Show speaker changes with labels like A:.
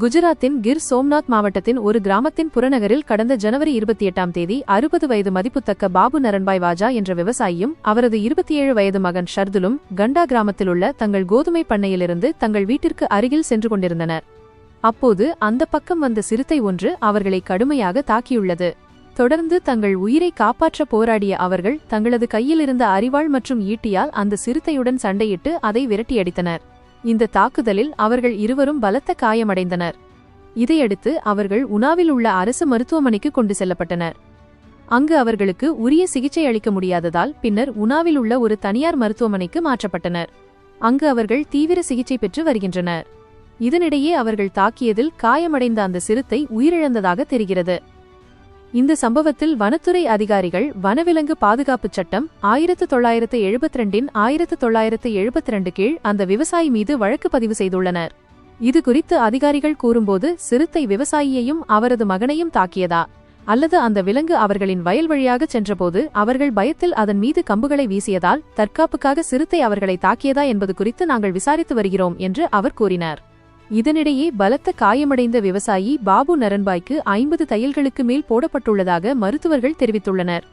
A: குஜராத்தின் கிர் சோம்நாத் மாவட்டத்தின் ஒரு கிராமத்தின் புறநகரில் கடந்த ஜனவரி இருபத்தி எட்டாம் தேதி அறுபது வயது மதிப்புத்தக்க பாபு நரன்பாய் வாஜா என்ற விவசாயியும் அவரது இருபத்தி ஏழு வயது மகன் ஷர்துலும் கண்டா கிராமத்திலுள்ள தங்கள் கோதுமை பண்ணையிலிருந்து தங்கள் வீட்டிற்கு அருகில் சென்று கொண்டிருந்தனர். அப்போது அந்த பக்கம் வந்த சிறுத்தை ஒன்று அவர்களை கடுமையாக தாக்கியுள்ளது. தொடர்ந்து தங்கள் உயிரை காப்பாற்ற போராடிய அவர்கள் தங்களது கையில் இருந்த அரிவாள் மற்றும் ஈட்டியால் அந்த சிறுத்தையுடன் சண்டையிட்டு அதை விரட்டியடித்தனர். இந்த தாக்குதலில் அவர்கள் இருவரும் பலத்த காயமடைந்தனர். இதையடுத்து அவர்கள் உனாவில் உள்ள அரசு மருத்துவமனைக்கு கொண்டு செல்லப்பட்டனர். அங்கு அவர்களுக்கு உரிய சிகிச்சை அளிக்க முடியாததால் பின்னர் உனாவில் உள்ள ஒரு தனியார் மருத்துவமனைக்கு மாற்றப்பட்டனர். அங்கு அவர்கள் தீவிர சிகிச்சை பெற்று வருகின்றனர். இதனிடையே அவர்கள் தாக்கியதில் காயமடைந்த அந்த சிறுத்தை உயிரிழந்ததாக தெரிகிறது. இந்த சம்பவத்தில் வனத்துறை அதிகாரிகள் வனவிலங்கு பாதுகாப்புச் சட்டம் ஆயிரத்து தொள்ளாயிரத்து எழுபத்தி ரெண்டின் ஆயிரத்து தொள்ளாயிரத்து எழுபத்தி ரெண்டு கீழ் அந்த விவசாயி மீது வழக்கு பதிவு செய்துள்ளனர். இது குறித்து அதிகாரிகள் கூறும்போது சிறுத்தை விவசாயியையும் அவரது மகனையும் தாக்கியதா? அல்லது அந்த விலங்கு அவர்களின் வயல் வழியாக சென்றபோது அவர்கள் பயத்தில் அதன் மீது கம்புகளை வீசியதால் தற்காப்புக்காக சிறுத்தை அவர்களை தாக்கியதா என்பது குறித்து நாங்கள் விசாரித்து வருகிறோம் என்று அவர் கூறினார். இதனிடையே பலத்த காயமடைந்த விவசாயி பாபு நரன்பாய்க்கு ஐம்பது தையல்களுக்கு மேல் போடப்பட்டுள்ளதாக மருத்துவர்கள் தெரிவித்துள்ளனர்.